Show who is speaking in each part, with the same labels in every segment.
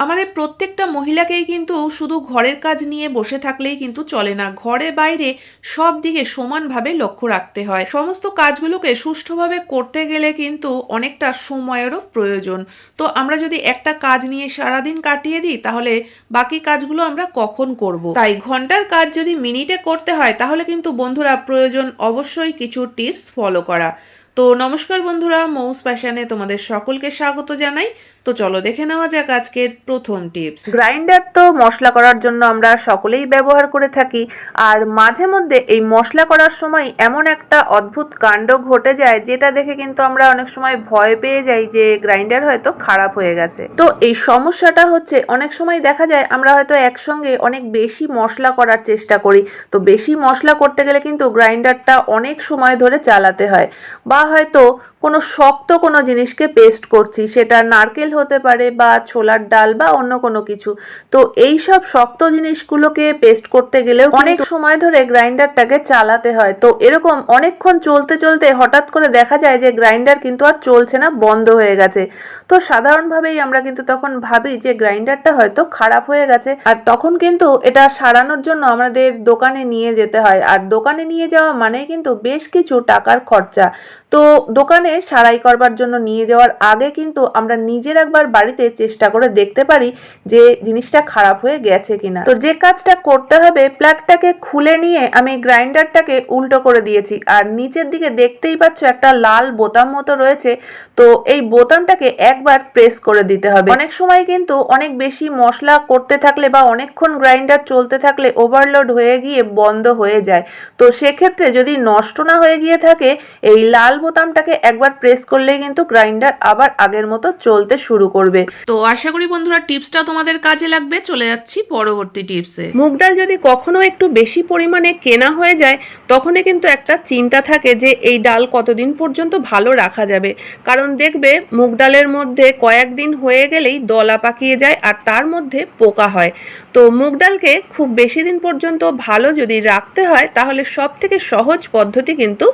Speaker 1: আমাদের প্রত্যেকটা মহিলাকেই কিন্তু শুধু ঘরের কাজ নিয়ে বসে থাকলেই কিন্তু চলে না। ঘরে বাইরে সব দিকে সমানভাবে লক্ষ্য রাখতে হয়। সমস্ত কাজগুলোকে সুষ্ঠুভাবে করতে গেলে কিন্তু অনেকটা সময়েরও প্রয়োজন। তো আমরা যদি একটা কাজ নিয়ে সারাদিন কাটিয়ে দিই, তাহলে বাকি কাজগুলো আমরা কখন করব? তাই ঘণ্টার কাজ যদি মিনিটে করতে হয়, তাহলে কিন্তু বন্ধুরা প্রয়োজন অবশ্যই কিছু টিপস ফলো করা। তো নমস্কার বন্ধুরা, মৌস প্যাশনে তোমাদের সকলকে স্বাগত জানাই। তো চলো দেখে নেওয়া যাক আজকের প্রথম টিপস।
Speaker 2: গ্রাইন্ডার তো মশলা করার জন্য আমরা সকলেই ব্যবহার করে থাকি, আর মাঝে মধ্যে এই মশলা করার সময় এমন একটা অদ্ভুত কাণ্ড ঘটে যায়, যেটা দেখে কিন্তু আমরা অনেক সময় ভয় পেয়ে যাই যে গ্রাইন্ডার হয়তো খারাপ হয়ে গেছে। তো এই সমস্যাটা হচ্ছে, অনেক সময় দেখা যায় আমরা হয়তো একসঙ্গে অনেক বেশি মশলা করার চেষ্টা করি, তো বেশি মশলা করতে গেলে কিন্তু গ্রাইন্ডারটা অনেক সময় ধরে চালাতে হয়, বা হয়তো কোনো শক্ত কোনো জিনিসকে পেস্ট করছি, সেটা নারকেল হতে পারে বা ছোলার ডাল বা অন্য কোনো কিছু। তো এই সব শক্ত জিনিসগুলোকে পেস্ট করতে গেলেও অনেক সময় ধরে গ্রাইন্ডারটাকে চালাতে হয়। তো এরকম অনেকক্ষণ চলতে চলতে হঠাৎ করে দেখা যায় যে গ্রাইন্ডার কিন্তু আর চলছে না, বন্ধ হয়ে গেছে। তো সাধারণভাবেই আমরা কিন্তু তখন ভাবি যে গ্রাইন্ডারটা হয়তো খারাপ হয়ে গেছে। আর তখন কিন্তু এটা সারানোর জন্য আমাদের দোকানে নিয়ে যেতে হয়। আর দোকানে নিয়ে যাওয়া মানেই কিন্তু বেশ কিছু টাকার খরচা। তো দোকানে সারাই করবার জন্য নিয়ে যাওয়ার আগে কিন্তু আমরা নিজের একবার বাড়িতে চেষ্টা করে দেখতে পারি যে জিনিসটা খারাপ হয়ে গেছে কিনা। তো যে কাজটা করতে হবে, প্লাগটাকে খুলে নিয়ে আমি গ্রাইন্ডারটাকে উল্টো করে দিয়েছি। আর নিচের দিকে দেখতেই পাচ্ছ একটা লাল বোতাম মতো রয়েছে। তো এই বোতামটাকে একবার প্রেস করে দিতে হবে। অনেক সময় কিন্তু অনেক বেশি মশলা করতে থাকলে বা অনেকক্ষণ গ্রাইন্ডার চলতে থাকলে ওভারলোড হয়ে গিয়ে বন্ধ হয়ে যায়। তো সেক্ষেত্রে যদি নষ্ট না হয়ে গিয়ে থাকে, এই লাল বোতামটাকে একবার প্রেস করলেই কিন্তু গ্রাইন্ডার আবার আগের মতো চলতে শুরু করবে।
Speaker 1: তো আশা করি বন্ধুরা টিপসটা তোমাদের কাজে লাগবে। চলে যাচ্ছি পরবর্তী টিপসে
Speaker 2: মুগ ডাল যদি কখনো একটু বেশি পরিমাণে কেনা হয়ে যায় তখনই কিন্তু একটা চিন্তা থাকে যে এই ডাল কতদিন পর্যন্ত ভালো রাখা যাবে। কারণ দেখবে মুগ ডালের মধ্যে কয়েকদিন হয়ে গেলেই দলা পাকিয়ে যায় আর তার মধ্যে পোকা হয়। তো মুগ ডালকে খুব বেশি দিন পর্যন্ত ভালো যদি রাখতে হয়, তাহলে সব থেকে সহজ পদ্ধতি কিন্তু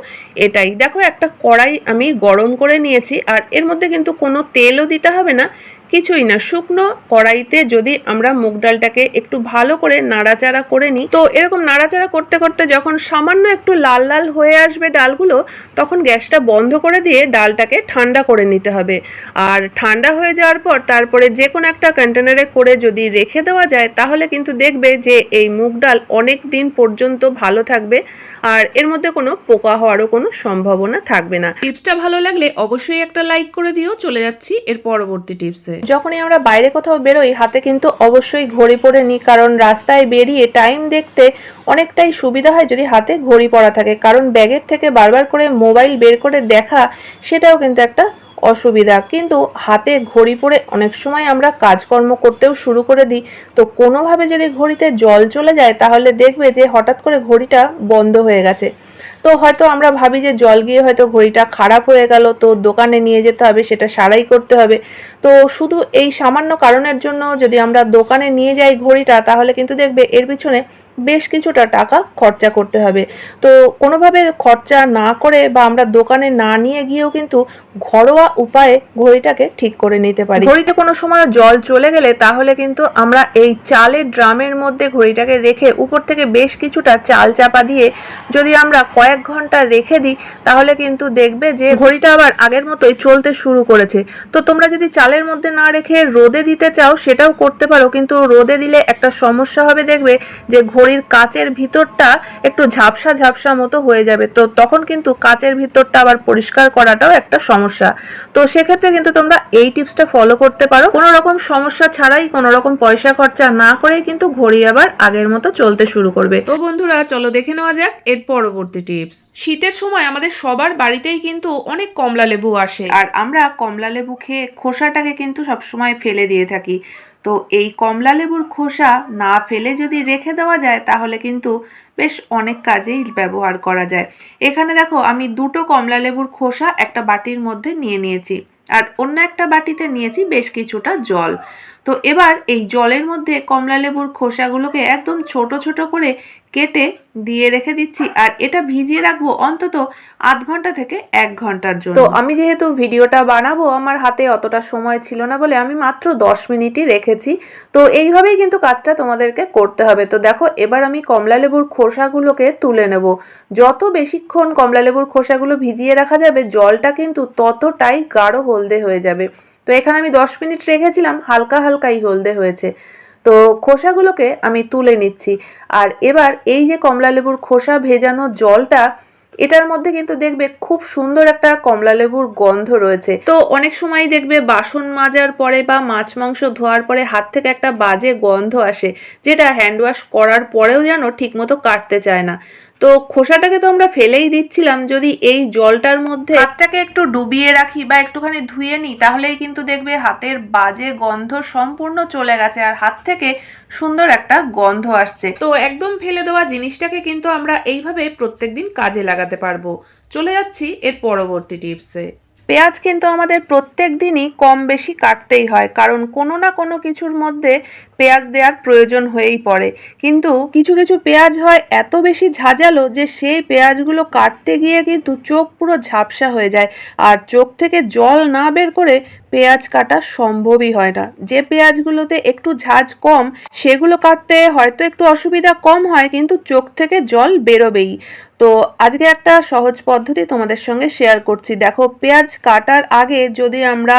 Speaker 2: এটাই। দেখো, একটা কড়াই আমি গরম করে নিয়েছি, আর এর মধ্যে কিন্তু কোনো তেলও দিতে হবে না। কিছুই না। শুকনো কড়াইতে যদি আমরা মুগ ডালটাকে একটু ভালো করে নাড়াচাড়া করে নিই, তো এরকম নাড়াচাড়া করতে করতে যখন সামান্য একটু লাল লাল হয়ে আসবে ডালগুলো, তখন গ্যাসটা বন্ধ করে দিয়ে ডালটাকে ঠান্ডা করে নিতে হবে। আর ঠান্ডা হয়ে যাওয়ার পর তারপরে যে কোনো একটা কন্টেনারে করে যদি রেখে দেওয়া যায়, তাহলে কিন্তু দেখবে যে এই মুগ ডাল অনেক দিন পর্যন্ত ভালো থাকবে আর এর মধ্যে কোনো পোকা হওয়ারও কোনো সম্ভাবনা থাকবে না।
Speaker 1: টিপসটা ভালো লাগলে অবশ্যই একটা লাইক করে দিও। চলে যাচ্ছি এর পরবর্তী টিপসে।
Speaker 2: যখনই আমরা বাইরে কোথাও বেরোই, হাতে কিন্তু অবশ্যই ঘড়ি পরে নিই কারণ রাস্তায় বেরিয়ে টাইম দেখতে অনেকটাই সুবিধা হয় যদি হাতে ঘড়ি পরা থাকে। কারণ ব্যাগের থেকে বারবার করে মোবাইল বের করে দেখা, সেটাও কিন্তু একটা অসুবিধা। কিন্তু হাতে ঘড়ি পরে অনেক সময় আমরা কাজকর্ম করতেও শুরু করে দিই। তো কোনোভাবে যদি ঘড়িতে জল চলে যায়, তাহলে দেখবে যে হঠাৎ করে ঘড়িটা বন্ধ হয়ে গেছে। তো হয়তো আমরা ভাবি যে জল গিয়ে হয়তো ঘড়িটা খারাপ হয়ে গেল, তো দোকানে নিয়ে যেতে হবে, সেটা সারাই করতে হবে। তো শুধু এই সামান্য কারণের জন্য যদি আমরা দোকানে নিয়ে যাই ঘড়িটা, তাহলে কিন্তু দেখবে এর পিছনে বেশ কিছুটা টাকা খরচা করতে হবে। তো কোনোভাবে খরচা না করে বা আমরা দোকানে না নিয়ে গিয়েও কিন্তু ঘরোয়া উপায়ে ঘড়িটাকে ঠিক করে নিতে পারি। ঘড়িতে কোনো সময় জল চলে গেলে তাহলে কিন্তু আমরা এই চালের ড্রামের মধ্যে ঘড়িটাকে রেখে উপর থেকে বেশ কিছুটা চাল চাপা দিয়ে যদি আমরা কয়েক ঘণ্টা রেখে দিই, তাহলে কিন্তু দেখবে যে ঘড়িটা আবার আগের মতোই চলতে শুরু করেছে। তো তোমরা যদি চালের মধ্যে না রেখে রোদে দিতে চাও, সেটাও করতে পারো। কিন্তু রোদে দিলে একটা সমস্যা হবে দেখবে যে ঘড়ির কাচের ভিতরটা একটু ঝাপসা ঝাপসা মতো হয়ে যাবে। তো তখন কিন্তু কাচের ভিতরটা আবার পরিষ্কার করাটাও একটা সমস্যা। তো সেক্ষেত্রে কিন্তু তোমরা এই টিপসটা ফলো করতে পারো। কোনো রকম সমস্যা ছাড়াই কোনো রকম পয়সা খরচা না করেই কিন্তু ঘড়ি আবার আগের মতো চলতে শুরু করবে।
Speaker 1: তো বন্ধুরা, চলো দেখে নেওয়া যাক এর পরবর্তী টিপস। শীতের সময় আমাদের সবার বাড়িতেই কিন্তু অনেক কমলা লেবু আসে।
Speaker 2: আর আমরা কমলা লেবু খেয়ে খোসাটাকে কিন্তু সবসময় ফেলে দিয়ে থাকি। তো এই কমলা লেবুর খোসা না ফেলে যদি রেখে দেওয়া যায়, তাহলে কিন্তু বেশ অনেক কাজেই ব্যবহার করা যায়। এখানে দেখো, আমি দুটো কমলা লেবুর খোসা একটা বাটির মধ্যে নিয়ে নিয়েছি। আর অন্য একটা বাটিতে নিয়েছি বেশ কিছুটা জল। তো এবার এই জলের মধ্যে কমলা লেবুর খোসাগুলোকে একদম ছোট ছোট করে কেটে দিয়ে রেখে দিচ্ছি আর এটা ভিজিয়ে রাখব অন্তত আধ ঘণ্টা থেকে এক ঘণ্টার জন্য। তো আমি যেহেতু ভিডিওটা বানাবো, আমার হাতে অতটা সময় ছিল না বলে আমি মাত্র দশ মিনিটই রেখেছি। তো এইভাবেই কিন্তু কাজটা তোমাদেরকে করতে হবে। তো দেখো, এবার আমি কমলা লেবুর খোসাগুলোকে তুলে নেব। যত বেশিক্ষণ কমলা লেবুর খোসাগুলো ভিজিয়ে রাখা যাবে, জলটা কিন্তু ততটাই গাঢ় হলদে হয়ে যাবে। তো এখানে আমি দশ মিনিট রেখেছিলাম, হালকা হালকাই হলদে হয়েছে। তো খোসাগুলোকে আমি তুলে নিচ্ছি। আর এবার এই যে কমলা লেবুর খোসা ভেজানো জলটা, এটার মধ্যে কিন্তু দেখবে খুব সুন্দর একটা কমলা লেবুর গন্ধ রয়েছে। তো অনেক সময় দেখবে বাসন মাজার পরে বা মাছ মাংস ধোয়ার পরে হাত থেকে একটা বাজে গন্ধ আসে, যেটা হ্যান্ড ওয়াশ করার পরেও যেন ঠিকমতো কাটতে চায় না। তো খোসাটাকে তো আমরা ফেলেই দিচ্ছিলাম। যদি এই জলটার মধ্যে হাতটাকে একটু ডুবিয়ে রাখি বা একটুখানি ধুয়ে নিই তাহলেই কিন্তু দেখবে হাতের বাজে গন্ধ সম্পূর্ণ চলে গেছে আর হাত থেকে সুন্দর একটা গন্ধ আসছে।
Speaker 1: তো একদম ফেলে দেওয়া জিনিসটাকে কিন্তু আমরা এইভাবে প্রত্যেকদিন কাজে লাগাতে পারব। চলে যাচ্ছি এর পরবর্তী টিপসে।
Speaker 2: পেঁয়াজ কিন্তু আমাদের প্রত্যেক দিনই কম বেশি কাটতেই হয়, কারণ কোনো না কোনো কিছুর মধ্যে পেঁয়াজ দেওয়ার প্রয়োজন হয়েই পড়ে। কিন্তু কিছু কিছু পেঁয়াজ হয় এত বেশি ঝাঁঝালো যে সেই পেঁয়াজগুলো কাটতে গিয়ে কিন্তু চোখ পুরো ঝাপসা হয়ে যায় আর চোখ থেকে জল না বের করে পেঁয়াজ কাটা সম্ভবই হয় না। যে পেঁয়াজগুলোতে একটু ঝাঁঝ কম, সেগুলো কাটতে হয়তো একটু অসুবিধা কম হয়, কিন্তু চোখ থেকে জল বেরোবেই। তো আজকে একটা সহজ পদ্ধতি তোমাদের সঙ্গে শেয়ার করছি। দেখো, পেঁয়াজ কাটার আগে যদি আমরা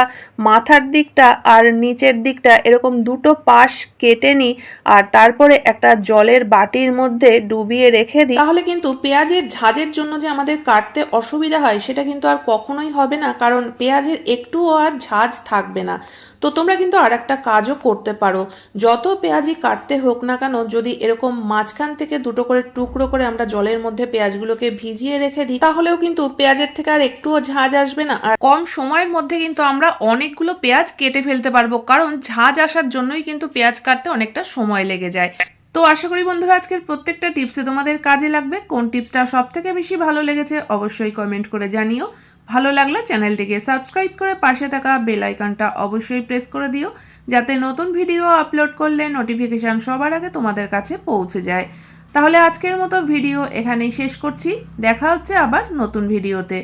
Speaker 2: মাথার দিকটা আর নিচের দিকটা এরকম দুটো পাশ কেটে নিই আর তারপরে একটা জলের বাটির মধ্যে ডুবিয়ে রেখে দিই,
Speaker 1: তাহলে কিন্তু পেঁয়াজের ঝাঁজের জন্য যে আমাদের কাটতে অসুবিধা হয় সেটা কিন্তু আর কখনোই হবে না, কারণ পেঁয়াজের একটুও আর ঝাঁজ থাকবে না। তো তোমরা কিন্তু আর একটা কাজও করতে পারো। যত পেঁয়াজই কাটতে হোক না কেন, যদি এরকম মাঝখান থেকে দুটো করে টুকরো করে আমরা জলের মধ্যে পেঁয়াজগুলোকে ভিজিয়ে রেখে দিই, তাহলেও কিন্তু পেঁয়াজের থেকে আর একটুও ঝাঁজ আসবে না। আর কম সময়ের মধ্যে কিন্তু আমরা অনেকগুলো পেঁয়াজ কেটে ফেলতে পারব, কারণ ঝাঁজ আসার জন্যই কিন্তু পেঁয়াজ কাটতে অনেকটা সময় লেগে যায়। তো আশা করি বন্ধুরা, আজকের প্রত্যেকটা টিপসে তোমাদের কাজে লাগবে। কোন টিপসটা সব থেকে বেশি ভালো লেগেছে অবশ্যই কমেন্ট করে জানিও। ভালো লাগলে চ্যানেলটিকে সাবস্ক্রাইব করে পাশে থাকা বেল আইকনটা অবশ্যই প্রেস করে দিও, যাতে নতুন ভিডিও আপলোড করলে নোটিফিকেশান সবার আগে তোমাদের কাছে পৌঁছে যায়। তাহলে আজকের মতো ভিডিও এখানেই শেষ করছি। দেখা হচ্ছে আবার নতুন ভিডিওতে।